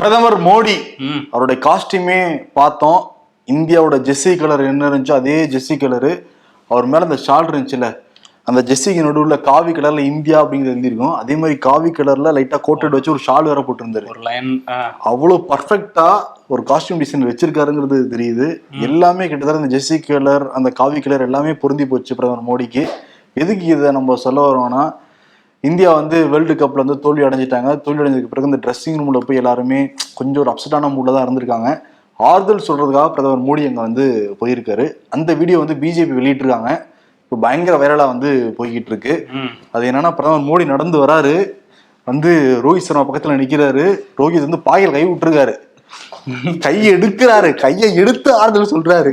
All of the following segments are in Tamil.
பிரதமர் மோடி அவருடைய காஸ்டியூமே பார்த்தோம். இந்தியாவோட ஜெர்சி கலர் என்ன இருந்துச்சோ அதே ஜெர்சி கலரு அவர் மேல அந்த ஷால் இருந்துச்சுல அந்த ஜெர்சிக்கு நடுவுல காவி கலர்ல இந்தியா அப்படிங்கிறது எழுதியிருக்கும். அதே மாதிரி காவி கலர்ல லைட்டா கோட்டட் வச்சு ஒரு ஷால் வேற போட்டிருந்தாரு. ஒரு லைன் அவ்வளவு பர்ஃபெக்டா ஒரு காஸ்டியூம் டிசைன் வச்சிருக்காருங்கிறது தெரியுது. எல்லாமே கிட்டத்தட்ட அந்த ஜெர்சி கலர் அந்த காவி கலர் எல்லாமே பொருந்தி போச்சு பிரதமர் மோடிக்கு. எதுக்கு இதை நம்ம சொல்ல வரோம்னா இந்தியா வந்து வேர்ல்டு கப்ல வந்து தோல்வி அடைஞ்சிட்டாங்க. தோல்வி அடைஞ்சதுக்கு பிறகு இந்த ட்ரெஸ்ஸிங் ரூம்ல போய் எல்லாருமே கொஞ்சம் ஒரு அப்செட்டான மூட்ல தான் இருந்திருக்காங்க. ஆறுதல் சொல்றதுக்காக பிரதமர் மோடி அங்க வந்து போயிருக்காரு. அந்த வீடியோ வந்து பிஜேபி வெளியிட்டிருக்காங்க. இப்போ பயங்கர வைரலா வந்து போய்கிட்டு இருக்கு அது என்னன்னா பிரதமர் மோடி நடந்து வராரு. வந்து ரோஹித் சர்மா பக்கத்துல நிக்கிறாரு. ரோஹித் வந்து பாயில் கை விட்டுருக்காரு. கையை எடுக்கிறாரு. கையை எடுத்து ஆறுதல் சொல்றாரு.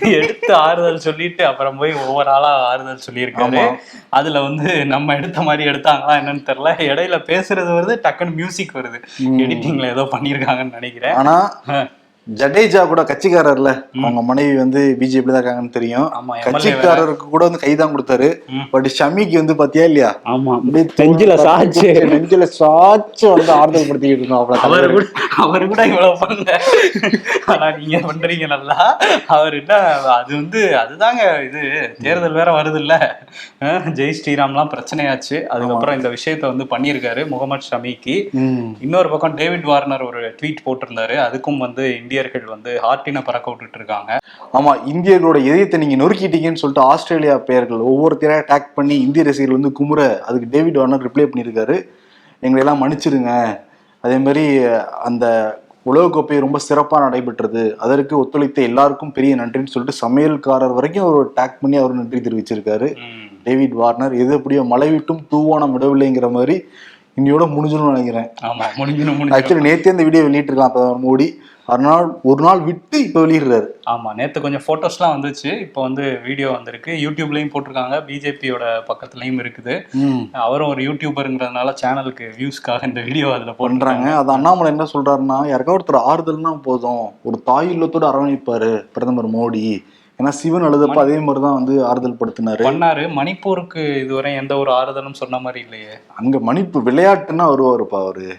எடுத்து ஆறுதல் சொல்லிட்டு அப்புறம் போய் ஒவ்வொரு ஆளா ஆறுதல் சொல்லியிருக்காரு. அதுல வந்து நம்ம எடுத்த மாதிரி எடுத்தாங்களா என்னன்னு தெரியல. இடையில பேசுறது வருது டக்குன்னு மியூசிக் வருது. எடிட்டிங்ல ஏதோ பண்ணிருக்காங்கன்னு நினைக்கிறேன். ஆனா ஜடேஜா கூட கட்சிக்காரர்ல. அவங்க மனைவி வந்து பிஜேபி தான் இருக்காங்கன்னு தெரியும். கட்சிக்காரருக்கு கூட வந்து கைதான் கொடுத்தாரு. பட் ஷமிக்கு வந்து பாத்தியா இல்லையா? ஆமா. நெஞ்சில சாச்சு. நெஞ்சில சாச்சு வந்து ஆறுதல் படுத்திக்கிட்டு இருந்தோம் அவ்வளவு அவரு. கூட அவரு கூட இவ்வளவு பண்ணல. ஆனா நீங்க பண்றீங்க நல்லா. அவர் என்ன அது வந்து அதுதாங்க இது. தேர்தல் வேற வருது இல்ல ஜெய் ஸ்ரீராம்லாம் பிரச்சனையாச்சு. அதுக்கப்புறம் இந்த விஷயத்த வந்து பண்ணியிருக்காரு முகமது ஷமிக்கு. இன்னொரு பக்கம் டேவிட் வார்னர் ஒரு ட்வீட் போட்டிருந்தாரு. அதுக்கும் வந்து இந்தியர்கள் வந்து ஹார்ட்டினை பறக்க விட்டுட்டு இருக்காங்க ஆமா இந்தியர்களோட இதயத்தை நீங்க நொறுக்கிட்டீங்கன்னு சொல்லிட்டு ஆஸ்திரேலியா பெயர்கள் ஒவ்வொருத்தரையும் அட்டாக் பண்ணி இந்திய ரசிகர்கள் வந்து குமுற. அதுக்கு டேவிட் வார்னர் ரிப்ளை பண்ணியிருக்காரு. எங்களை எல்லாம் மன்னிச்சிடுங்க. அதே மாதிரி அந்த உலகக்கோப்பை ரொம்ப சிறப்பாக நடைபெற்றது. அதற்கு ஒத்துழைத்த எல்லாருக்கும் பெரிய நன்றின்னு சொல்லிட்டு சமையல்காரர் வரைக்கும் ஒரு டேக் பண்ணி அவர் நன்றி தெரிவிச்சிருக்காரு. டேவிட் வார்னர் எது எப்படியோ மழை விட்டும் தூவானம் விடவில்லைங்கிற மாதிரி இன்னையோட முடிஞ்சிடும்னு நினைக்கிறேன். ஆமா முடிஞ்சிடும் முடிஞ்சிடும். ஆக்சுவலி நேத்தே இந்த வீடியோ வெளியிட்டிருக்கலாம் பிரதமர் மோடி. அதனால் ஒரு நாள் விட்டு இப்போ வெளியிடுறாரு. ஆமா நேத்து கொஞ்சம் போட்டோஸ்லாம் வந்துச்சு. இப்போ வந்து வீடியோ வந்திருக்கு. யூடியூப்லயும் போட்டிருக்காங்க. பிஜேபியோட பக்கத்துலயும் இருக்குது. அவரும் ஒரு யூடியூபருங்கிறதுனால சேனலுக்கு வியூஸ்க்காக இந்த வீடியோ அதுல பண்றாங்க. போடுறாங்க அது அண்ணாமலை என்ன சொல்றாருன்னா யாருக்கா ஒருத்தர் ஆறுதல்னா போதும். ஒரு தாய் இல்லத்தோட அரவணைப்பாரு பிரதமர் மோடி. ஏன்னா சிவன் அழுதப்ப அதே மாதிரிதான் வந்து ஆறுதல் படுத்தினாரு. பண்ணாரு. மணிப்பூருக்கு இதுவரை எந்த ஒரு ஆறுதலும் சொன்ன மாதிரி இல்லையே. அங்க மணிப்பு விளையாட்டுன்னா வருவாருப்பா அவரு.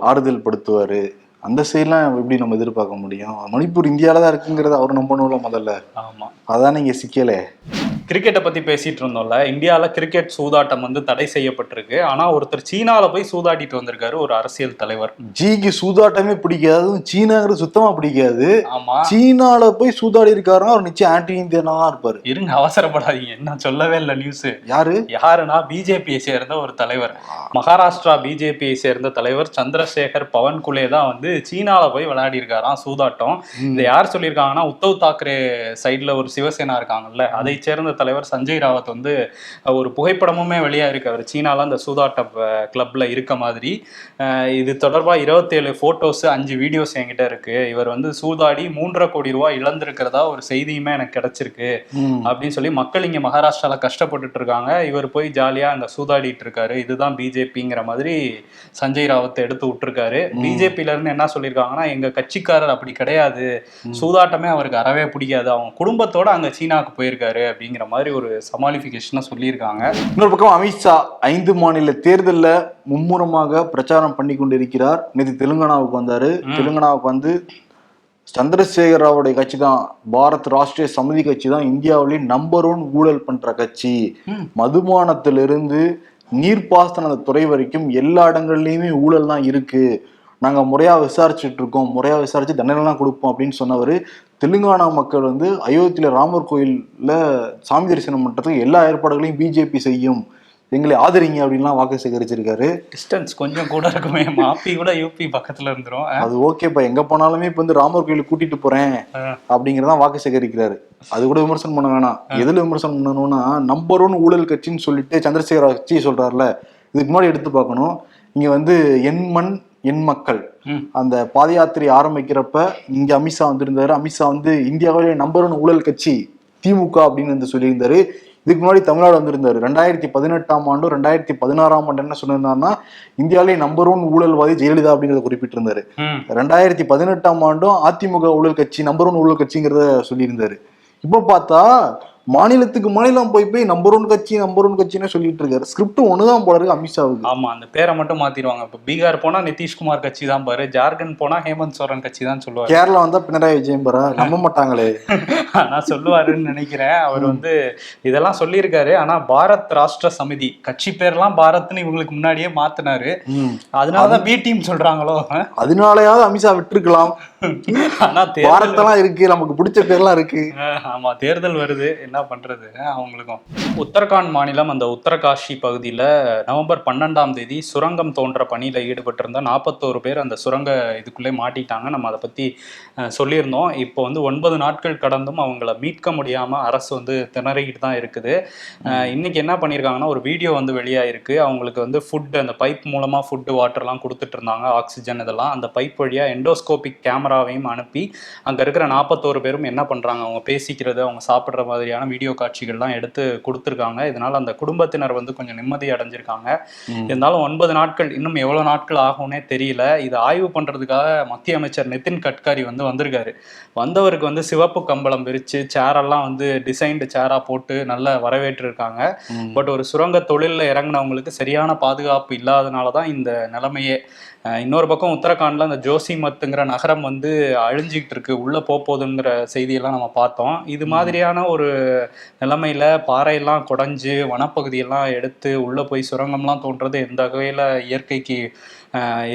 ஆறுதல் படுத்துவாரு. அந்த சைட்லாம் எப்படி நம்ம எதிர்பார்க்க முடியும்? மணிப்பூர் இந்தியால தான் இருக்குங்கிறத அவர் நம்பணும்ல முதல்ல. ஆமா. அதான் இங்க சிக்கலே. கிரிக்கெட்டை பத்தி பேசிட்டு இருந்தோம்ல இந்தியால கிரிக்கெட் சூதாட்டம் வந்து தடை செய்யப்பட்டிருக்கு. ஆனா ஒருத்தர் சீனால போய் சூதாடிட்டு வந்திருக்காரு ஒரு அரசியல் தலைவர். ஜிக்கு சூதாட்டமே பிடிக்காது சீனாங்கிறது சுத்தமா பிடிக்காது. ஆமா. சீனால போய் சூதாடி இருக்காருன்னா அவர் நிச்சயம் ஆன்டி இந்தியனா இருப்பாரு. இருங்க அவசரப்படாதீங்க. என்ன சொல்லவே இல்லை நியூஸ் யாரு? யாருன்னா பிஜேபியை சேர்ந்த ஒரு தலைவர். மகாராஷ்டிரா பிஜேபியை சேர்ந்த தலைவர் சந்திரசேகர் பவன்குலே தான் வந்து சீனால போய் விளையாடி இருக்காராம் சூதாட்டம். இதை யார் சொல்லியிருக்காங்கன்னா உத்தவ் தாக்கரே சைடுல ஒரு சிவசேனா இருக்காங்கல்ல அதை சேர்ந்த தலைவர் சஞ்சய் ராவத் வந்து ஒரு புகைப்படமுமே வெளியா இருக்கு அவர் சீனால அந்த சூதாட்ட கிளப்ல இருக்க மாதிரி. இது தொடர்பா இருபத்தேழு போட்டோஸ் அஞ்சு வீடியோஸ் என்கிட்ட இருக்கு. இவர் வந்து சூதாடி மூன்றரை கோடி ரூபாய் இழந்திருக்கிறதா ஒரு செய்தியுமே எனக்கு கிடைச்சிருக்கு. அப்படின்னு சொல்லி மக்கள் இங்க மகாராஷ்டிரால கஷ்டப்பட்டுட்டு இருக்காங்க. இவர் போய் ஜாலியா அந்த சூதாடிட்டு இருக்காரு. இதுதான் பிஜேபிங்கிற மாதிரி சஞ்சய் ராவத்தை எடுத்து விட்டுருக்காரு. பிஜேபில இருந்து என்ன சொல்லியிருக்காங்கன்னா எங்க கட்சிக்காரர் அப்படி கிடையாது. சூதாட்டமே அவருக்கு அறவே பிடிக்காது. அவங்க குடும்பத்தோட அங்க சீனாவுக்கு போயிருக்காரு அப்படிங்கிற மாதிரி ஒரு சமாளிஃபிகேஷனா சொல்லியிருக்காங்க. இன்னொரு பக்கம் அமித்ஷா ஐந்து மாநில தேர்தல்ல மும்முரமாக பிரச்சாரம் பண்ணி கொண்டிருக்கிறார். நேற்று தெலுங்கானாவுக்கு வந்தாரு. தெலுங்கானாவுக்கு வந்து சந்திரசேகர் ராவுடைய கட்சி தான். பாரத் ராஷ்டிரிய சமிதி கட்சி தான் இந்தியாவிலேயே நம்பர் ஒன் ஊழல் பண்ற கட்சி. மதுபானத்திலிருந்து நீர்ப்பாசன துறை வரைக்கும் எல்லா இடங்கள்லயுமே ஊழல் தான் இருக்கு. நாங்க முறையா விசாரிச்சுட்டு இருக்கோம். முறையா விசாரிச்சு தண்டனைலாம் கொடுப்போம் அப்படின்னு சொன்னவர் தெலுங்கானா மக்கள் வந்து அயோத்தியில ராமர் கோயில்ல சாமி தரிசனம் பண்றதுக்கு எல்லா ஏற்பாடுகளையும் பிஜேபி செய்யும். எங்களை ஆதரிங்க அப்படின்லாம் வாக்கு சேகரிச்சிருக்காரு. டிஸ்டன்ஸ் கொஞ்சம் கூட இருக்குமே. மாப்பி கூட யூபி பக்கத்துல இருந்துரும். அது ஓகேப்பா எங்க போனாலுமே இப்ப வந்து ராமர் கோயிலுக்கு கூட்டிட்டு போறேன் அப்படிங்கறதான் வாக்கு சேகரிக்கிறாரு. அது கூட விமர்சனம் பண்ண வேணாம். எதுல விமர்சனம் பண்ணணும்னா நம்பர் ஒன் ஊழல் கட்சின்னு சொல்லிட்டு சந்திரசேகர கட்சி சொல்றாருல. இதுக்கு முன்னாடி எடுத்து பார்க்கணும். இங்க வந்து என் மண் என் மக்கள். அந்த பாத யாத்திரை ஆரம்பிக்கிறப்ப இங்க அமித்ஷா வந்திருந்தாரு. அமித்ஷா வந்து இந்தியாவிலே நம்பர் ஒன் ஊழல் கட்சி திமுக அப்படின்னு வந்து சொல்லியிருந்தாரு. இதுக்கு முன்னாடி தமிழ்நாடு வந்திருந்தாரு. ரெண்டாயிரத்தி பதினெட்டாம் ஆண்டும் ரெண்டாயிரத்தி பதினாறாம் ஆண்டு என்ன சொல்லியிருந்தாருன்னா இந்தியாவிலே நம்பர் ஒன் ஊழல்வாதி ஜெயலலிதா அப்படிங்கறத குறிப்பிட்டிருந்தாரு. ரெண்டாயிரத்தி பதினெட்டாம் ஆண்டும் அதிமுக ஊழல் கட்சி நம்பர் ஒன் ஊழல் கட்சிங்கிறத சொல்லியிருந்தாரு. இப்போ பார்த்தா மாநிலத்துக்கு மாநிலம் போய் போய் நம்பர் ஒன் கட்சி நம்பர் ஒன் கட்சின்னு சொல்லிட்டு இருக்காரு. ஸ்கிரிப்ட் ஒண்ணுதான் போல இருக்கு அமித்ஷாவுக்கு. ஆமா அந்த பேரை மட்டும் மாத்திடுவாங்க. இப்ப பீகார் போனா நிதிஷ்குமார் கட்சி தான் பாரு ஜார்க்கண்ட் போனா ஹேமந்த் சோரன் கட்சி தான் சொல்லுவாரு. கேரளா வந்தா பினராயி விஜயன் பாரா? நம்ப மாட்டாங்களே. ஆனா சொல்லுவாருன்னு நினைக்கிறேன். அவர் வந்து இதெல்லாம் சொல்லியிருக்காரு. ஆனா பாரத் ராஷ்டிர சமிதி கட்சி பேர்லாம் பாரத்னு இவங்களுக்கு முன்னாடியே மாத்தினாரு. அதனாலதான் பி டீம் சொல்றாங்களோ? அதனாலயாவது அமித்ஷா விட்டுருக்கலாம். ஆனா தேர்தல் பாரத்தெல்லாம் இருக்கு நமக்கு பிடிச்ச பேர்லாம் இருக்கு. ஆமா தேர்தல் வருது. என்ன பண்றது? பண்ணுறது அவங்களுக்கும். உத்தரகாண்ட் மாநிலம் அந்த உத்தரகாஷி பகுதியில் நவம்பர் பன்னெண்டாம் தேதி சுரங்கம் தோன்ற பணியில் ஈடுபட்டிருந்த நாற்பத்தோரு பேர் அந்த சுரங்க இதுக்குள்ளே மாட்டிட்டாங்க. நம்ம அதை பற்றி சொல்லியிருந்தோம். இப்போ வந்து ஒன்பது நாட்கள் கடந்தும் அவங்கள மீட்க முடியாமல் அரசு வந்து திணறிக்கிட்டு தான் இருக்குது. இன்றைக்கி இன்னைக்கு என்ன பண்ணியிருக்காங்கன்னா ஒரு வீடியோ வந்து வெளியாயிருக்கு. அவங்களுக்கு வந்து ஃபுட் அந்த பைப் மூலமாக ஃபுட்டு வாட்டர்லாம் கொடுத்துட்டு இருந்தாங்க. ஆக்சிஜன் இதெல்லாம். அந்த பைப் வழியாக எண்டோஸ்கோபிக் கேமராவையும் அனுப்பி அங்கே இருக்கிற நாற்பத்தோரு பேரும் என்ன பண்ணுறாங்க அவங்க பேசிக்கிறது அவங்க சாப்பிட்ற மாதிரியான வீடியோ காட்சிகள்லாம் எடுத்து கொடுத்துருக்காங்க. இதனால அந்த குடும்பத்தினர் வந்து கொஞ்சம் நிம்மதி அடைஞ்சிருக்காங்க. இருந்தாலும் ஒன்பது நாட்கள் இன்னும் எவ்வளவு நாட்கள் ஆகும்னே தெரியல. இதை ஆய்வு பண்றதுக்காக மத்திய அமைச்சர் நிதின் கட்காரி வந்து வந்திருக்காரு. வந்தவருக்கு வந்து சிவப்பு கம்பளம் விரிச்சு சேரெல்லாம் வந்து டிசைன்டு சேரா போட்டு நல்லா வரவேற்றிருக்காங்க. பட் ஒரு சுரங்க தொழிலில் இறங்கினவங்களுக்கு சரியான பாதுகாப்பு இல்லாதனால தான் இந்த நிலைமையே இன்னொரு பக்கம் உத்தரகாண்ட்ல அந்த ஜோசிமத்துங்கிற நகரம் வந்து அழிஞ்சிக்கிட்டு இருக்கு. உள்ள போக போகுதுங்கிற செய்தியெல்லாம் நம்ம பார்த்தோம். இது மாதிரியான ஒரு நிலைமையில பாறையெல்லாம் குடஞ்சு வனப்பகுதியெல்லாம் எடுத்து உள்ள போய் சுரங்கம்லாம் தோன்றது எந்த வகையில இயற்கைக்கு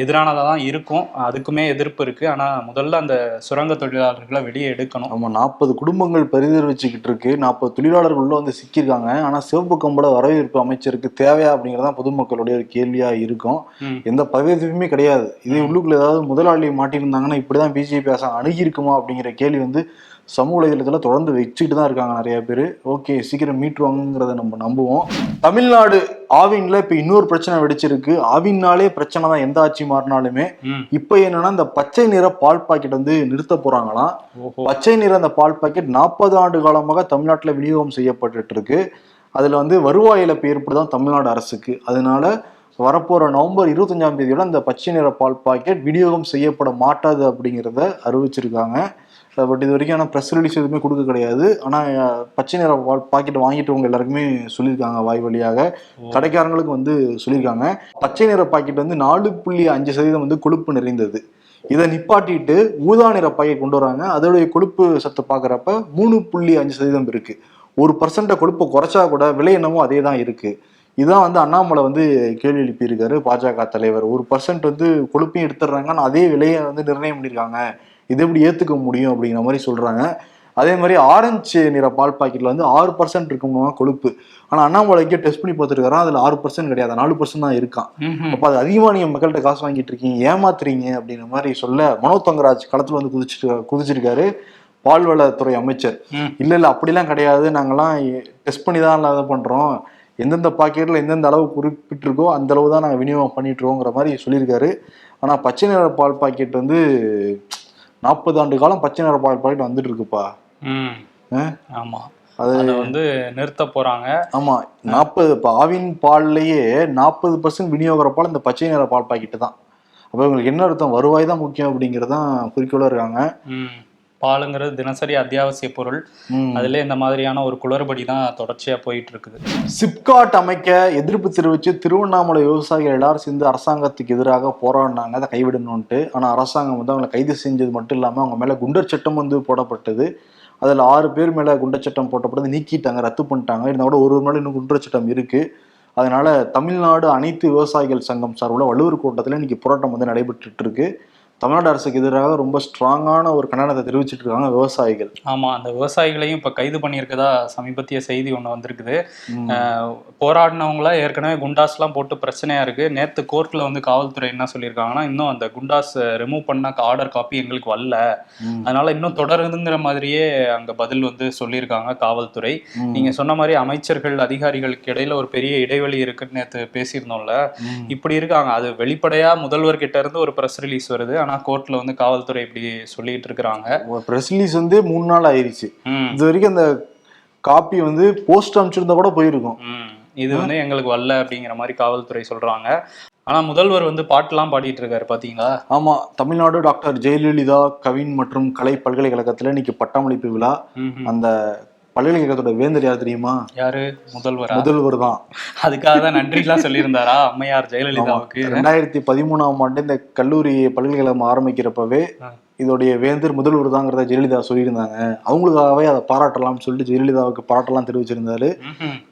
எதிரானதாக தான் இருக்கும். அதுக்குமே எதிர்ப்பு இருக்கு. ஆனா முதல்ல அந்த சுரங்க தொழிலாளர்களை வெளியே எடுக்கணும். ஆமா நாற்பது குடும்பங்கள் பரிதவிச்சுக்கிட்டு இருக்கு. நாற்பது தொழிலாளர்கள் உள்ள வந்து சிக்கியிருக்காங்க. ஆனா சிவப்பு கம்பள வரவேற்பு அமைச்சருக்கு தேவையா அப்படிங்கறதான் பொதுமக்களுடைய ஒரு கேள்வியா இருக்கும். எந்த பதவியுமே கிடையாது. இதே உள்ளுக்குள்ள ஏதாவது முதலாளி மாட்டியிருந்தாங்கன்னா இப்படிதான் பிஜேபி அரசாங்கம் அணுகி இருக்குமா அப்படிங்கிற கேள்வி வந்து சமூக வலைதளத்துல தொடர்ந்து வச்சுக்கிட்டு தான் இருக்காங்க நிறைய பேர். ஓகே சீக்கிரம் மீட்டுருவாங்கிறத நம்ம நம்புவோம். தமிழ்நாடு ஆவின்ல இப்ப இன்னொரு பிரச்சனை வெடிச்சிருக்கு. ஆவின்னாலே பிரச்சனை தான் எந்த ஆட்சி மாறினாலுமே. இப்ப என்னன்னா இந்த பச்சை நிற பால் பாக்கெட் வந்து நிறுத்த போறாங்களாம். பச்சை நிற அந்த பால் பாக்கெட் நாற்பது ஆண்டு காலமாக தமிழ்நாட்டில் விநியோகம் செய்யப்பட்டுட்டு இருக்கு அதுல வந்து வருவாய் இழப்பு ஏற்படுதான் தமிழ்நாடு அரசுக்கு. அதனால வரப்போற நவம்பர் இருபத்தஞ்சாம் தேதியோட அந்த பச்சை நிற பால் பாக்கெட் விநியோகம் செய்யப்பட மாட்டாது அப்படிங்கிறத அறிவிச்சிருக்காங்க. பட் இது வரைக்கும் ஆனால் ப்ரெஸ் ரிலீஸ் எதுவுமே கொடுக்க கிடையாது. ஆனால் பச்சை நிற பாக்கெட் வாங்கிட்டவங்க எல்லாருக்குமே சொல்லியிருக்காங்க வாய் வழியாக. கடைக்காரங்களுக்கு வந்து சொல்லியிருக்காங்க. பச்சை நிற பாக்கெட் வந்து நாலு புள்ளி அஞ்சு சதவீதம் வந்து கொழுப்பு நிறைந்தது. இதை நிப்பாட்டிட்டு ஊதா நிற பாக்கெட் கொண்டு வராங்க. அதோடைய கொழுப்பு சத்து பார்க்குறப்ப மூணு புள்ளி அஞ்சு சதவீதம் இருக்கு. ஒரு பர்சன்ட கொழுப்பை குறைச்சா கூட விலை என்னமோ அதே தான் இருக்கு. இதான் வந்து அண்ணாமலை வந்து கேள்வி எழுப்பியிருக்காரு. பாஜக தலைவர். ஒரு பர்சன்ட் வந்து கொழுப்பையும் எடுத்துடுறாங்க ஆனால் அதே விலையை வந்து நிர்ணயம் பண்ணியிருக்காங்க. இது எப்படி ஏற்றுக்க முடியும் அப்படிங்கிற மாதிரி சொல்றாங்க. அதே மாதிரி ஆரஞ்சு நிற பால் பாக்கெட்ல வந்து ஆறு பர்சன்ட் இருக்குமா கொழுப்பு. ஆனால் அண்ணாமலைக்கே டெஸ்ட் பண்ணி பார்த்துருக்காரு அதில் ஆறு பர்சன்ட் கிடையாது. நாலு பர்சன்ட் தான் இருக்கான். அப்ப அது அதிகமா நீங்க மக்கள்கிட்ட காசு வாங்கிட்டு இருக்கீங்க ஏமாத்துறீங்க அப்படிங்கிற மாதிரி சொல்ல மனோ தங்கராஜ் களத்துல வந்து குதிச்சிட்டு குதிச்சிருக்காரு பால்வளத்துறை அமைச்சர். இல்ல இல்ல அப்படிலாம் கிடையாது. நாங்கெல்லாம் டெஸ்ட் பண்ணி தான் இதை பண்றோம். எந்தெந்த பாக்கெட்ல எந்தெந்த அளவு குறிப்பிட்டிருக்கோ அந்த அளவு தான் நாங்க விநியோகம் பண்ணிட்டு இருக்கோங்கிற மாதிரி சொல்லியிருக்காரு. ஆனா பச்சை நிற பால் பாக்கெட் வந்து நாற்பது ஆண்டு காலம் பச்சை நிற பால் பாக்கெட் வந்துட்டு இருக்குப்பா? ஆமா. அது வந்து நிறுத்த போறாங்க. ஆமா நாற்பது இப்போ ஆவின் பால்லையே நாற்பது பர்சன்ட் விநியோகிற பால் இந்த பச்சை நிற பால் பாக்கெட்டு தான். அப்போ இவங்களுக்கு என்ன அர்த்தம்? வருவாய் தான் முக்கியம் அப்படிங்கிறதான் குறிக்கோளா இருக்காங்க. பாலுங்கிறது தினசரி அத்தியாவசிய பொருள். அதுல இந்த மாதிரியான ஒரு குளறுபடி தான் தொடர்ச்சியா போயிட்டு இருக்குது சிப்காட் அமைக்க எதிர்ப்பு தெரிவித்து திருவண்ணாமலை விவசாயிகள் எல்லாரும் சேர்ந்து அரசாங்கத்துக்கு எதிராக போராடினாங்க. அதை கைவிடணும்ட்டு ஆனா அரசாங்கம் வந்து அவங்களை கைது செஞ்சது மட்டும் இல்லாம அவங்க மேல குண்டர் சட்டம் வந்து போடப்பட்டது. அதுல ஆறு பேர் மேல குண்டர் சட்டம் போட்டப்பட்டது நீக்கிட்டாங்க ரத்து பண்ணிட்டாங்க. இருந்தா கூட ஒரு ஒரு மேல இன்னும் குண்டர் சட்டம் இருக்கு. அதனால தமிழ்நாடு அனைத்து விவசாயிகள் சங்கம் சார்பில் வள்ளுவர் கூட்டத்தில் இன்னைக்கு போராட்டம் வந்து நடைபெற்றுட்டு இருக்கு. தமிழ்நாடு அரசுக்கு எதிராக ரொம்ப ஸ்ட்ராங்கான ஒரு கண்டனத்தை தெரிவிச்சிட்டு இருக்காங்க விவசாயிகள். ஆமா அந்த விவசாயிகளையும் இப்ப கைது பண்ணியிருக்கதா சமீபத்திய செய்தி ஒண்ணு வந்திருக்குது. போராடினவங்கள ஏற்கனவே குண்டாஸ்லாம் போட்டு பிரச்சனையா இருக்கு. நேத்து கோர்ட்ல வந்து காவல்துறை என்ன சொல்லியிருக்காங்கன்னா இன்னும் அந்த குண்டாஸ் ரிமூவ் பண்ண ஆர்டர் காப்பி எங்களுக்கு வரல. அதனால இன்னும் தொடருதுங்கிற மாதிரியே அங்க பதில் வந்து சொல்லியிருக்காங்க காவல்துறை. நீங்க சொன்ன மாதிரி அமைச்சர்கள் அதிகாரிகளுக்கு இடையில ஒரு பெரிய இடைவெளி இருக்குன்னு நேத்து பேசியிருந்தோம்ல. இப்படி இருக்காங்க. அது வெளிப்படையா முதல்வர் கிட்ட இருந்து ஒரு பிரஸ் ரிலீஸ் வருது. ஆனா கோர்ட்ல வந்து காவல்துறை இப்படி சொல்லிட்டு இருக்கிறாங்க. ப்ரெஸ் ரிலீஸ் வந்து மூணு நாள் ஆயிருச்சு. இது வரைக்கும் அந்த காப்பி வந்து போஸ்ட் அனுப்பிச்சிருந்தா கூட போயிருக்கும். இது வந்து எங்களுக்கு வரல அப்படிங்கிற மாதிரி காவல்துறை சொல்றாங்க. ஆனா முதல்வர் வந்து பாட்டுலாம் பாடிட்டு இருக்காரு பாத்தீங்களா? ஆமா தமிழ்நாடு டாக்டர் ஜெயலலிதா கவின் மற்றும் கலை பல்கலைக்கழகத்துல இன்னைக்கு பட்டமளிப்பு விழா. அந்த பல்கலைக்கழகத்தோட வேந்தர் யார் தெரியுமா? யாரு? முதல்வரா? முதல்வர் தான். அதுக்காக தான் நன்றிலாம் சொல்லியிருந்தாரா? அம்மையார் ஜெயலலிதாவுக்கு? ரெண்டாயிரத்தி பதிமூணாம் ஆண்டு இந்த கல்லூரி பல்கலைக்கழகம் ஆரம்பிக்கிறப்பவே. இதோடைய வேந்தர் முதல்வர் தாங்கிறத ஜெயலலிதா சொல்லியிருந்தாங்க. அவங்களுக்காகவே அதை பாராட்டலாம்னு சொல்லிட்டு ஜெயலலிதாவுக்கு பாராட்டலாம் தெரிவிச்சிருந்தாரு.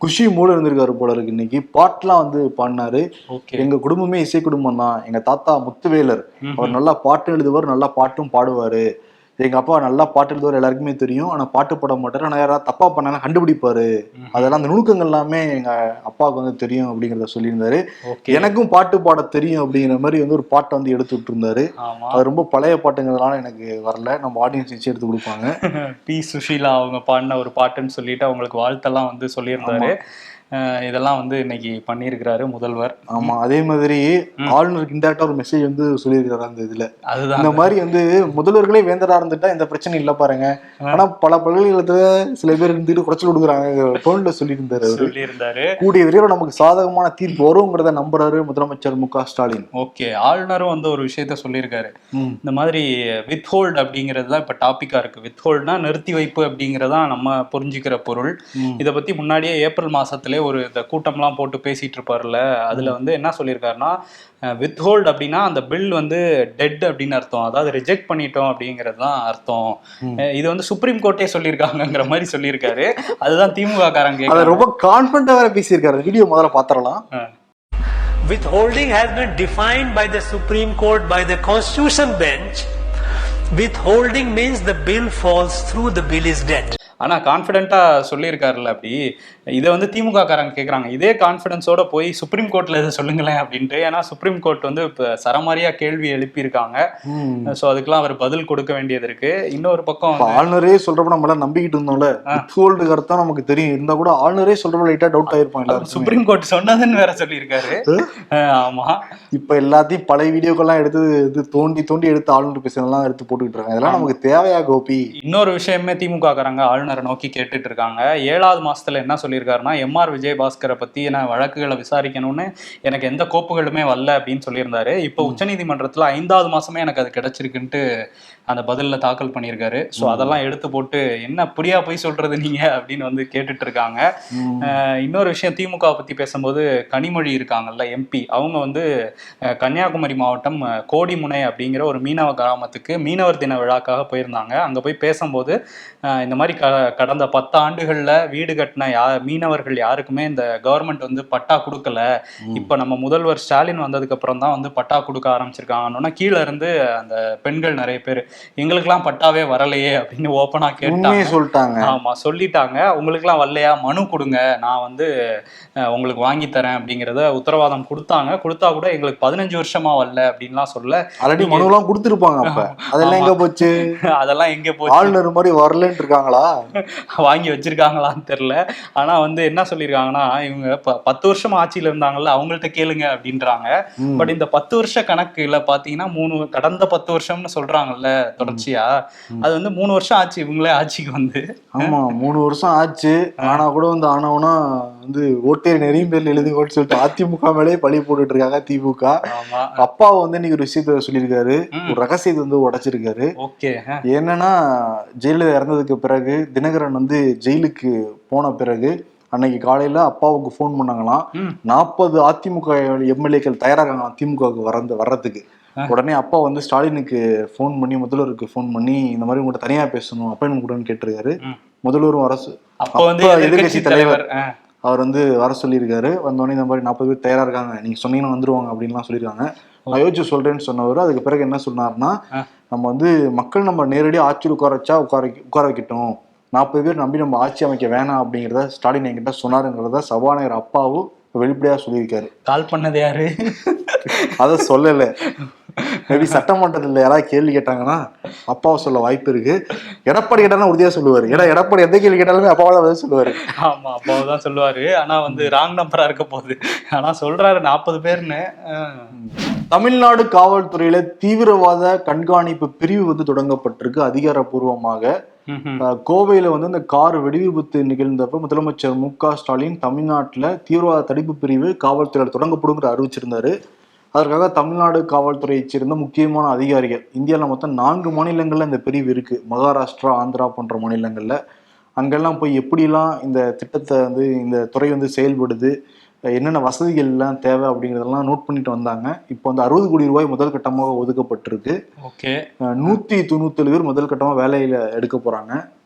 குஷி மூட இருந்திருக்காரு போல இருக்கு இன்னைக்கு. பாட்டுலாம் வந்து பாடினாரு. எங்க குடும்பமே இசை குடும்பம் தான். எங்க தாத்தா முத்துவேலர். அவர் நல்லா பாட்டு எழுதுவார் நல்லா பாட்டும் பாடுவாரு. எங்க அப்பா நல்லா பாட்டு எழுதுவார் எல்லாருக்குமே தெரியும். ஆனா பாட்டு பாட மாட்டாரு. ஆனா யாராவது தப்பா பண்ணாலும் கண்டுபிடிப்பாரு. அதெல்லாம் அந்த நுணுக்கங்கள் எல்லாமே எங்க அப்பாவுக்கு வந்து தெரியும் அப்படிங்கறத சொல்லியிருந்தாரு. எனக்கும் பாட்டு பாட தெரியும் அப்படிங்கிற மாதிரி வந்து ஒரு பாட்டை வந்து எடுத்து ஆமா. அது ரொம்ப பழைய பாட்டுங்கிறதுனால எனக்கு வரல. நம்ம ஆடியன்ஸ் வச்சு எடுத்து கொடுப்பாங்க. பி. சுஷீலா அவங்க பாடின ஒரு பாட்டுன்னு சொல்லிட்டு அவங்களுக்கு வாழ்த்தெல்லாம் வந்து சொல்லியிருந்தாரு. இதெல்லாம் வந்து இன்னைக்கு பண்ணியிருக்கிறாரு முதல்வர். ஆமா அதே மாதிரி ஆளுநருக்கு இன்டேரக்டா ஒரு மெசேஜ் வந்து சொல்லியிருக்காரு அந்த இதுல. அதுதான் இந்த மாதிரி வந்து முதல்வர்களே வேந்தரா இருந்துட்டா எந்த பிரச்சனையும் இல்ல பாருங்க. ஆனா பல பல்கலைக்கழகத்துல சில பேர் இருந்துட்டு குறைச்சல் கொடுக்குறாங்க போன்ல சொல்லியிருந்தாரு அவரு. சொல்லியிருந்தாரு. கூடிய விரைவில் நமக்கு சாதகமான தீர்ப்பு வருங்கிறத நம்புறாரு முதலமைச்சர் மு க ஸ்டாலின். ஓகே ஆளுநரும் வந்து ஒரு விஷயத்த சொல்லியிருக்காரு. இந்த மாதிரி வித்ஹோல்ட் அப்படிங்கிறது தான் இப்போ டாப்பிக்காக இருக்கு. வித்ஹோல்ட்னா நிறுத்தி வைப்பு அப்படிங்கிறதா நம்ம புரிஞ்சுக்கிற பொருள். இதை பத்தி முன்னாடியே ஏப்ரல் மாசத்திலே ஒரு இந்த கூட்டம்லாம் போட்டு பேசிட்டு இருப்பார்ல அதுல வந்து என்ன சொல்லியிருக்காருன்னா வித்ஹோல்ட் அப்படின்னா அந்த பில் வந்து டெட் அப்படின்னு அர்த்தம். அதாவது ரிஜெக்ட் பண்ணிட்டோம் அப்படிங்கிறது தான் அர்த்தம் இது வந்து சுப்ரீம் கோர்ட்டே சொல்லியிருக்காங்கங்கிற மாதிரி சொல்லியிருக்காரு. அதுதான் திமுக காரங்க அதை ரொம்ப கான்பிடண்டா வேற பேசியிருக்காரு. வீடியோ முதல்ல பாத்திரலாம் Withholding has been defined by the Supreme Court by the Constitution bench. Withholding means the bill falls through, the bill is dead. ஆனா கான்ஃபிடென்ட்டா சொல்லியிருக்காருல்ல அப்படி. இதை வந்து திமுக காரங்க கேக்குறாங்க. இதே கான்ஃபிடன்ஸோட போய் சுப்ரீம் கோர்ட்ல இதை சொல்லுங்களேன் அப்படின்ட்டு. ஏன்னா சுப்ரீம் கோர்ட் வந்து இப்போ சரமாரியா கேள்வி எழுப்பியிருக்காங்க. ஸோ அதுக்கெல்லாம் அவர் பதில் கொடுக்க வேண்டியது இருக்கு. இன்னொரு பக்கம் ஆளுநரே சொல்றப்ப நம்ம எல்லாம் நம்பிக்கிட்டு இருந்தோம்ல. வித்ஹோல்டு அர்த்தம் நமக்கு தெரியும். இருந்தா கூட ஆளுநரே சொல்றப்ப லைட்டா டவுட் ஆயிருப்போம் எல்லாரும் சுப்ரீம் கோர்ட் சொன்னதுன்னு வேற சொல்லியிருக்காரு. ஆமா. இப்ப எல்லாத்தையும் பழைய வீடியோக்கெல்லாம் எடுத்து இது தோண்டி தோண்டி எடுத்து ஆளுநர் பேசுறதெல்லாம் எடுத்து போட்டுக்கிட்டு இருக்காங்க. இதெல்லாம் நமக்கு தேவையா கோபி? இன்னொரு விஷயமே திமுக காரங்க ஆளுநரை நோக்கி கேட்டுட்டு இருக்காங்க. ஏழாவது மாசத்துல என்ன சொல்லியிருக்காருன்னா எம்ஆர் விஜயபாஸ்கரை பத்தி நான் வழக்குகளை விசாரிக்கணும்னு எனக்கு எந்த கோப்புகளுமே வரல அப்படின்னு சொல்லியிருந்தாரு. இப்போ உச்சநீதிமன்றத்துல ஐந்தாவது மாசமே எனக்கு அது கிடைச்சிருக்குன்ட்டு அந்த பதில்ல தாக்கல் பண்ணியிருக்காரு. ஸோ அதெல்லாம் எடுத்து போட்டு என்ன புரியா போய் சொல்றது நீங்க? அப்படின்னு வந்து கேட்டுட்டு இருக்காங்க இன்னொரு விஷயம் திமுக பத்தி பேசும்போது கனிமொழி இருக்காங்கல்ல எம்பி அவங்க வந்து கன்னியாகுமரி மாவட்டம் கோடிமுனை அப்படிங்கிற ஒரு மீனவ கிராமத்துக்கு மீனவர் தின விழாக்காக போயிருந்தாங்க. அங்க போய் பேசும்போது இந்த மாதிரி க கடந்த பத்து ஆண்டுகள்ல வீடு கட்டின யா மீனவர்கள் யாருக்குமே இந்த கவர்மெண்ட் வந்து பட்டா கொடுக்கல. இப்ப நம்ம முதல்வர் ஸ்டாலின் வந்ததுக்கு அப்புறம் தான் வந்து பட்டா கொடுக்க ஆரம்பிச்சிருக்காங்கன்னா கீழே இருந்து அந்த பெண்கள் நிறைய பேர் எங்களுக்கெல்லாம் பட்டாவே வரலையே அப்படின்னு ஓப்பனா கேட்டாங்க. சொல்லிட்டாங்க. ஆமா சொல்லிட்டாங்க. உங்களுக்குலாம் வரலையா? மனு கொடுங்க. நான் வந்து உங்களுக்கு வாங்கி தரேன் அப்படிங்கறத உத்தரவாதம் கொடுத்தாங்க. கொடுத்தா கூட எங்களுக்கு பதினஞ்சு வருஷமா வரல அப்படின்லாம் சொல்ல ஆல்ரெடி மனுவெல்லாம் கொடுத்துருப்பாங்க அப்ப. அதெல்லாம் எங்க போச்சு? அதெல்லாம் எங்க போச்சு? ஆளுநர் மாதிரி வரலன்னு இருக்காங்களா? வாங்கி வச்சிருக்காங்களான்னு தெரியல. ஆனா வந்து என்ன சொல்லியிருக்காங்கன்னா இவங்க பத்து வருஷம் ஆட்சியில இருந்தாங்கல்ல அவங்கள்ட்ட கேளுங்க அப்படின்றாங்க. பட் இந்த பத்து வருஷ கணக்குல பாத்தீங்கன்னா மூணு கடந்த பத்து வருஷம்னு சொல்றாங்கல்ல தொடர்ச்சியா. அது வந்து மூணு வருஷம் ஆச்சு இவங்களே ஆட்சிக்கு வந்து. ஆமா மூணு வருஷம் ஆச்சு. ஆனா கூட வந்து ஆனவனா வந்து ஓட்டேரி நெறியும் பேர்ல எழுதுங்கன்னு சொல்லிட்டு அதிமுக மேலே பழி போட்டுட்டு இருக்காங்க திமுக. ஆமா. அப்பா வந்து இன்னைக்கு ஒரு விஷயத்த சொல்லியிருக்காரு. ஒரு ரகசியத்தை வந்து உடைச்சிருக்காரு. என்னன்னா ஜெயலலிதா இறந்ததுக்கு பிறகு தினகரன் வந்து ஜெயிலுக்கு போன பிறகு அன்னைக்கு காலையில அப்பாவுக்கு ஃபோன் பண்ணாங்களாம். நாற்பது அதிமுக எம்எல்ஏக்கள் தயாராகாங்களாம் திமுகவுக்கு வரந்து வர்றதுக்கு. உடனே அப்பா வந்து ஸ்டாலினுக்கு ஃபோன் பண்ணி முதல்வருக்கு ஃபோன் பண்ணி இந்த மாதிரி உங்கள்கிட்ட தனியா பேசணும் அப்பாயின்மெண்ட் கொடுன்னு கேட்டிருக்காரு. முதல்வரும் அரசு அப்போ வந்து எதிர்க்கட்சி தலைவர். அவர் வந்து வர சொல்லியிருக்காரு. வந்தோடனே இந்த மாதிரி நாற்பது பேர் தயாரா இருக்காங்க. நீங்க சொன்னீங்கன்னா வந்துருவாங்க அப்படின்லாம் சொல்லியிருக்காங்க. நான் யோசிச்சு சொல்றேன்னு சொன்னவர் அதுக்கு பிறகு என்ன சொன்னாருன்னா ஆ. நம்ம வந்து மக்கள் நம்ம நேரடியாக ஆட்சியில் உட்கார வச்சா உட்கார உட்கார வைக்கட்டும். நாற்பது பேர் நம்பி நம்ம ஆட்சி அமைக்க வேணாம் அப்படிங்கிறத ஸ்டாலின் என்கிட்ட சொன்னாருங்கிறத சபாநாயகர் அப்பாவும் வெளிப்படையா சொல்லியிருக்காரு. கால் பண்ணது யாரு? அதை சொல்லல. மேபி சட்டமன்றத்தில் யாராவது கேள்வி கேட்டாங்கன்னா அப்பாவை சொல்ல வாய்ப்பு இருக்கு. எடப்பாடி கேட்டாலும் உறுதியா சொல்லுவாரு. ஏன்னா எடப்பாடி எந்த கேள்வி கேட்டாலுமே அப்பாவை தான் சொல்லுவாரு. ஆமா அப்பாவுதான் சொல்லுவாரு. ஆனா வந்து ராங் நம்பரா இருக்க போகுது. ஆனா சொல்றாரு நாற்பது பேர்னு. தமிழ்நாடு காவல்துறையில தீவிரவாத கண்காணிப்பு பிரிவு வந்து தொடங்கப்பட்டிருக்கு அதிகாரப்பூர்வமாக. கோவையில வந்து இந்த கார் வெடிவிபத்து நிகழ்ந்தப்ப முதலமைச்சர் மு க ஸ்டாலின் தமிழ்நாட்டுல தீவிரவாத தடுப்பு பிரிவு காவல்துறையில தொடங்கப்படுங்கிற அறிவிச்சிருந்தாரு. அதற்காக தமிழ்நாடு காவல்துறையைச் சேர்ந்த முக்கியமான அதிகாரிகள். இந்தியாவில் மொத்தம் நான்கு மாநிலங்கள்ல இந்த பிரிவு இருக்கு. மகாராஷ்டிரா ஆந்திரா போன்ற மாநிலங்கள்ல. அங்கெல்லாம் போய் எப்படிலாம் இந்த திட்டத்தை வந்து இந்த துறை வந்து செயல்படுது என்னென்ன வசதிகள் எல்லாம் தேவை அப்படிங்கிறதெல்லாம் நோட் பண்ணிட்டு வந்தாங்க. இப்போ வந்து அறுபது கோடி ரூபாய் முதல் கட்டமாக ஒதுக்கப்பட்டிருக்கு. ஓகே. நூத்தி தொண்ணூத்தேழு பேர் முதல் கட்டமா வேலையில எடுக்க போறாங்க. ம்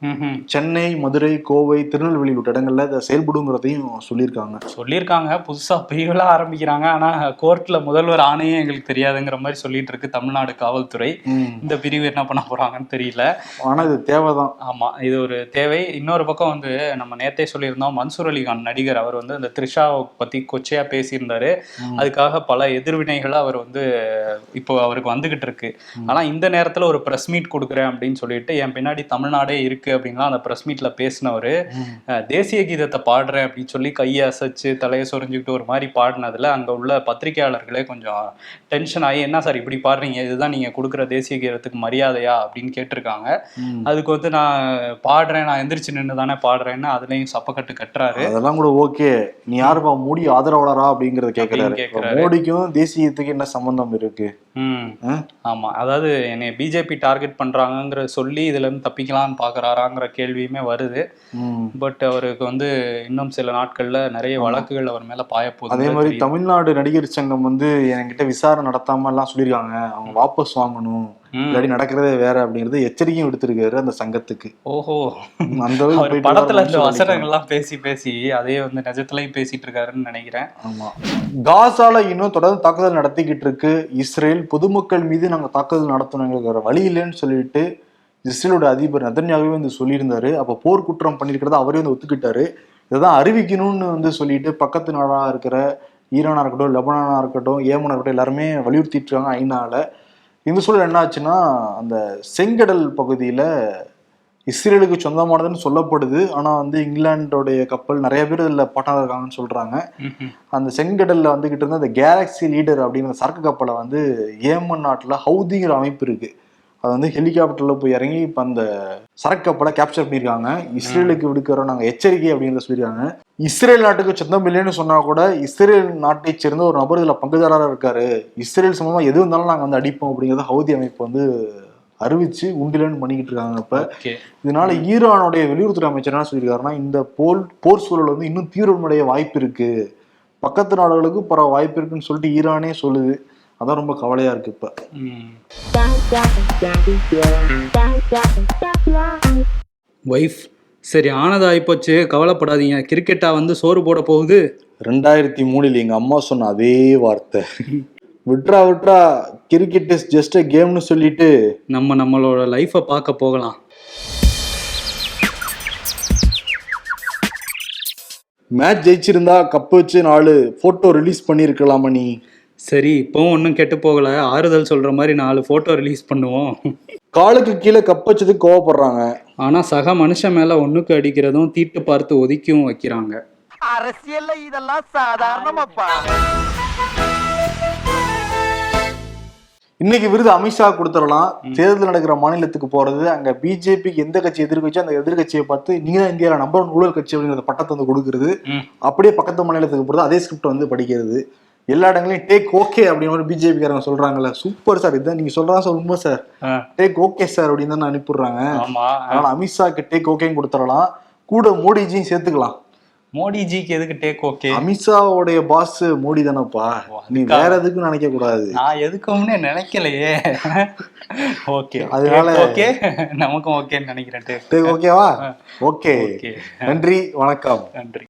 சென்னை மதுரை கோவை திருநெல்வேலி உள்ளிட்ட இடங்கள்ல இதை செயல்படுங்கிறதையும் சொல்லியிருக்காங்க. சொல்லியிருக்காங்க. புதுசா பிரிவுலாம் ஆரம்பிக்கிறாங்க. ஆனா கோர்ட்ல முதல்வர் ஆணையே எங்களுக்கு தெரியாதுங்கிற மாதிரி சொல்லிட்டு இருக்கு தமிழ்நாடு காவல்துறை. இந்த பிரிவு என்ன பண்ண போறாங்கன்னு தெரியல. ஆனா இது தேவைதான். ஆமா இது ஒரு தேவை. இன்னொரு பக்கம் வந்து நம்ம நேத்தே சொல்லியிருந்தோம் மன்சூர் அலிகான் நடிகர் அவர் வந்து இந்த த்ரிஷாவை பத்தி கொச்சையா பேசியிருந்தாரு. அதுக்காக பல எதிர்வினைகளை அவர் வந்து இப்போ அவருக்கு வந்துகிட்டு இருக்கு. ஆனா இந்த நேரத்துல ஒரு பிரஸ் மீட் கொடுக்குறேன் அப்படின்னு சொல்லிட்டு என் பின்னாடி தமிழ்நாடே இருக்கு அப்படின்லாம் அந்த பிரஸ் மீட்ல பேசினவர் தேசிய கீதத்தை பாடுறேன் அப்படின்னு சொல்லி கையை அசைச்சு தலையை சொரிஞ்சுக்கிட்டு ஒரு மாதிரி பாடினதுல அங்க உள்ள பத்திரிகையாளர்களே கொஞ்சம் டென்ஷன் ஆகி என்ன சார் இப்படி பாடுறீங்க? இதுதான் நீங்க கொடுக்குற தேசிய கீதத்துக்கு மரியாதையா? அப்படின்னு கேட்டிருக்காங்க. அதுக்கு வந்து நான் பாடுறேன் நான் எந்திரிச்சு நின்று தானே பாடுறேன்னு அதுலயும் சப்பக்கட்டு கட்டுறாரு. அதெல்லாம் கூட ஓகே. நீ யாருப்பா மோடி ஆதரவாளரா அப்படிங்கறத. இப்ப மோடிக்கும் தேசியத்துக்கு என்ன சம்பந்தம் இருக்கு? ஆமா. அதாவது என்னை பிஜேபி டார்கெட் பண்றாங்கங்கிற சொல்லி இதுல இருந்து தப்பிக்கலாம்னு பாக்குறாராங்கிற கேள்வியுமே வருது. பட் அவருக்கு வந்து இன்னும் சில நாட்கள்ல நிறைய வழக்குகள் அவர் மேல பாய அதே மாதிரி தமிழ்நாடு நடிகர் சங்கம் வந்து என்கிட்ட விசாரணை நடத்தாம எல்லாம் சொல்லியிருக்காங்க. அவங்க வாபஸ் வாங்கணும். இல்லாட்டி நடக்கிறதே வேற அப்படிங்கறது எச்சரிக்கையும் விடுத்திருக்காரு அந்த சங்கத்துக்கு. ஓஹோ. அந்த படத்துல இந்த வசனங்கள்லாம் பேசி பேசி அதே வந்து நிஜத்துலயும் பேசிட்டு இருக்காருன்னு நினைக்கிறேன். ஆமா. காசால இன்னும் தொடர்ந்து தாக்குதல் நடத்திக்கிட்டு இருக்கு. இஸ்ரேல் பொதுமக்கள் மீது நாங்க தாக்குதல் வேற வழி இல்லைன்னு சொல்லிட்டு இஸ்ரேலோட அதிபர் நதன்யாகவே வந்து சொல்லியிருந்தாரு. அப்ப போர் குற்றம் பண்ணியிருக்கிறத அவரே வந்து ஒத்துக்கிட்டாரு. இதைதான் அறிவிக்கணும்னு வந்து சொல்லிட்டு பக்கத்து நாடா இருக்கிற ஈரானா இருக்கட்டும் லெபனானா இருக்கட்டும் ஏமனா இருக்கட்டும் எல்லாருமே வலியுறுத்திட்டு இருக்காங்க ஐநால. இந்த சூழல் என்ன ஆச்சுன்னா அந்த செங்கடல் பகுதியில இஸ்ரேலுக்கு சொந்தமானதுன்னு சொல்லப்படுது. ஆனா வந்து இங்கிலாந்தோடைய கப்பல் நிறைய பேர் இதுல பாட்டாக இருக்காங்கன்னு சொல்றாங்க. ம்ஹும். அந்த செங்கடல்ல வந்துகிட்டு இருந்த அந்த கேலக்ஸி லீடர் அப்படிங்கிற சரக்கு கப்பலை வந்து ஏமன் நாட்டுல ஹவுதிங்கிற அமைப்பு இருக்கு. அது வந்து ஹெலிகாப்டர்ல போய் இறங்கி இப்ப அந்த சரக்கு கப்பலை கேப்சர் பண்ணியிருக்காங்க. இஸ்ரேலுக்கு விடுக்கிறோம் நாங்க எச்சரிக்கை அப்படிங்கிறத சொல்லியிருக்காங்க. இஸ்ரேல் நாட்டுக்கு சொந்தம் இல்லைன்னு சொன்னா கூட இஸ்ரேல் நாட்டை சேர்ந்த ஒரு நபர் இதுல பங்குதாரரா இருக்காரு. இஸ்ரேல் சம்பந்தமா எது இருந்தாலும் நாங்க வந்து அடிப்போம் அப்படிங்கறத ஹவுதி அமைப்பு வந்து அறிவிச்சு உண்டிலன்னு பண்ணிக்கிட்டு இருக்காங்க இப்ப. இதனால ஈரானுடைய வெளியுறவுத்துறை அமைச்சர் என்ன சொல்லியிருக்காருன்னா இந்த போல் போர் சூழல் வந்து இன்னும் தீவிரமடைய வாய்ப்பு இருக்கு. பக்கத்து நாடுகளுக்கு பரவ வாய்ப்பு இருக்குன்னு சொல்லிட்டு ஈரானே சொல்லுது. அதான் ரொம்ப கவலையா இருக்கு இப்ப. ஒய்ஃப் சரி ஆனது ஆயிப்போச்சு. கவலைப்படாதீங்க. கிரிக்கெட்டா வந்து சோறு போட போகுது. ரெண்டாயிரத்தி மூணுல எங்க அம்மா சொன்ன அதே வார்த்தை. விட்ரா விட்ரா கிரிக்கெட் இஸ் ஜஸ்ட் அ கேம்னு சொல்லிட்டு நம்ம நம்மளோட லைஃப்பை பார்க்க போகலாம். மேட்ச் ஜெயிச்சிருந்தா கப் வச்சு நாலு போட்டோ ரிலீஸ் பண்ணிருக்கலாமா நீ? சரி இப்போவும் ஒன்றும் கெட்டு போகல. ஆறுதல் சொல்ற மாதிரி நாலு போட்டோ ரிலீஸ் பண்ணுவோம். காலுக்கு கீழே கப் வச்சதுக்கு கோவப்படுறாங்க. ஆனா சக மனுஷன் மேல ஒண்ணுக்கு அடிக்கிறதும் தீட்டு பார்த்து ஒதுக்கியும் வைக்கிறாங்க. அரசியல்ல இதெல்லாம் சாதாரணமாப்பா. இன்னைக்கு விருது அமித்ஷா கொடுத்துடலாம். தேர்தல் நடக்கிற மாநிலத்துக்கு போறது அங்க பிஜேபிக்கு எந்த கட்சி எதிர்கட்சி அந்த எதிர்கட்சியை பார்த்து நீங்க தான் இந்தியாவில நம்பர் ஒன் ஊழல் கட்சி அப்படிங்கிற பட்டத்தை வந்து கொடுக்கறது. அப்படியே பக்கத்து மாநிலத்துக்கு போறது அதே ஸ்கிரிப்ட் வந்து படிக்கிறது. எல்லா இடங்களையும் டேக் ஓகே அப்படின்னு ஒரு பிஜேபிக்காரங்க சொல்றாங்கல்ல. சூப்பர் சார் இதான் நீங்க சொல்றதா சார் உண்மை சார் டேக் ஓகே சார் அப்படின்னு தான் அனுப்பிடுறாங்க அதனால அமித்ஷாக்கு டேக் ஓகேன்னு கொடுத்துடலாம். கூட மோடிஜியும் சேர்த்துக்கலாம். மோடிஜிக்கு எதுக்கு டேக் ஓகே அமித்ஷாவுடைய பாஸ் மோடி தானப்பா. நீ வேற எதுக்கும் நினைக்க கூடாது நான் எதுக்கும்னே நினைக்கலையே. ஓகே அதனால- ஓகே நமக்கும் ஓகேன்னு நினைக்கிறேன் டேக் ஓகேவா ஓகே ஓகே நன்றி வணக்கம். நன்றி.